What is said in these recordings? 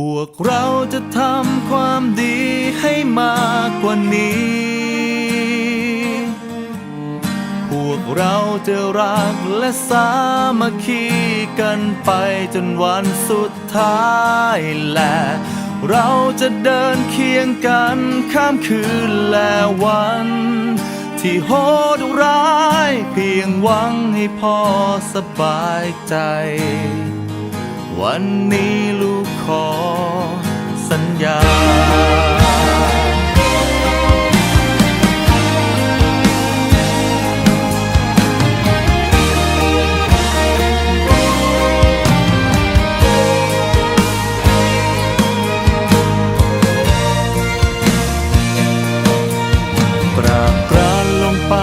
พวกเราจะทำความดีให้มากกว่านี้ พวกเราจะรักและสามัคคีกันไปจนวันสุดท้ายและเราจะเดินเคียงกันข้ามคืนและวัน ที่โหดร้าย เพียงหวังให้พ่อสบายใจ วันนี้ลูกขอสัญญาปราบปรานลงไป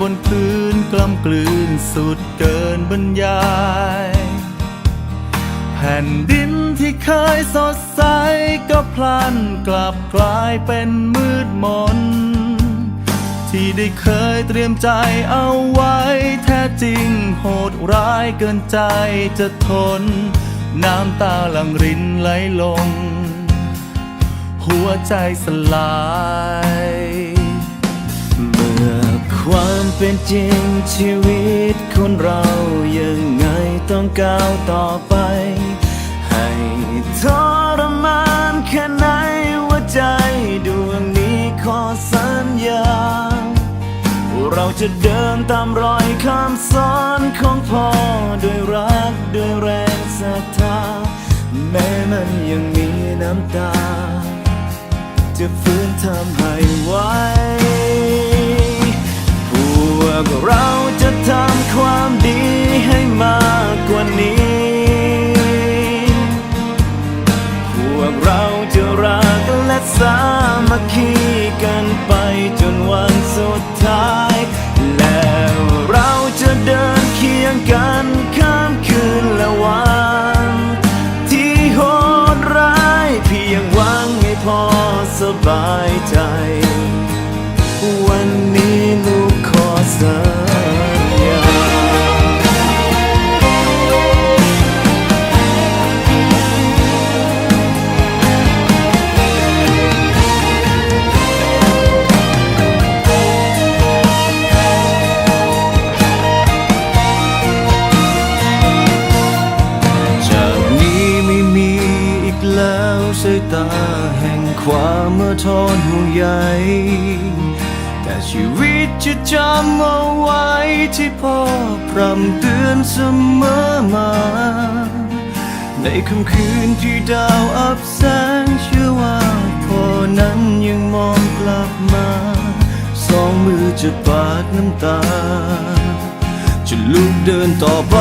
บนพื้นกล้ำกลืนสุดเกินบรรยาย แผ่นดินที่เคยสดใสก็พลันกลับกลายเป็นมืดมน ที่ได้เคยเตรียมใจเอาไว้ แท้จริงโหดร้ายเกินใจจะทน น้ำตาหลังรินไหลลง หัวใจสลาย เมื่อความเป็นจริงชีวิตคนเรายังไงต้องก้าวต่อไป จะเดินตามรอยคำสอนของพ่อด้วยรักด้วยแรงศรัทธาแม้มันยังมีน้ำตา จะฟื้นทำให้ไหวพวกเราจะทำความดีให้มากกว่านี้ พวกเราจะรักและสามัคคี ความเมื่อทนห่วงใยแต่ชีวิตจะจำเอาไว้ที่พ่อพรำเตือนเสมอมา ในค่ำคืนที่ดาวอับแสงเชื่อว่าพ่อนั้นยังมองกลับมา สองมือจะปาดน้ำตา จะลุกเดินต่อไป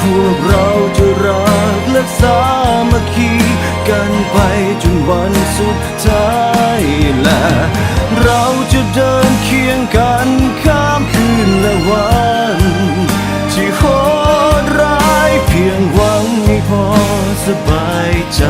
พวกเราจะรักและสามัคคีกันไปจนวันสุดท้ายและเราจะเดินเคียงกันข้ามคืนและวันที่โหดร้ายเพียงหวังให้พอสบายใจ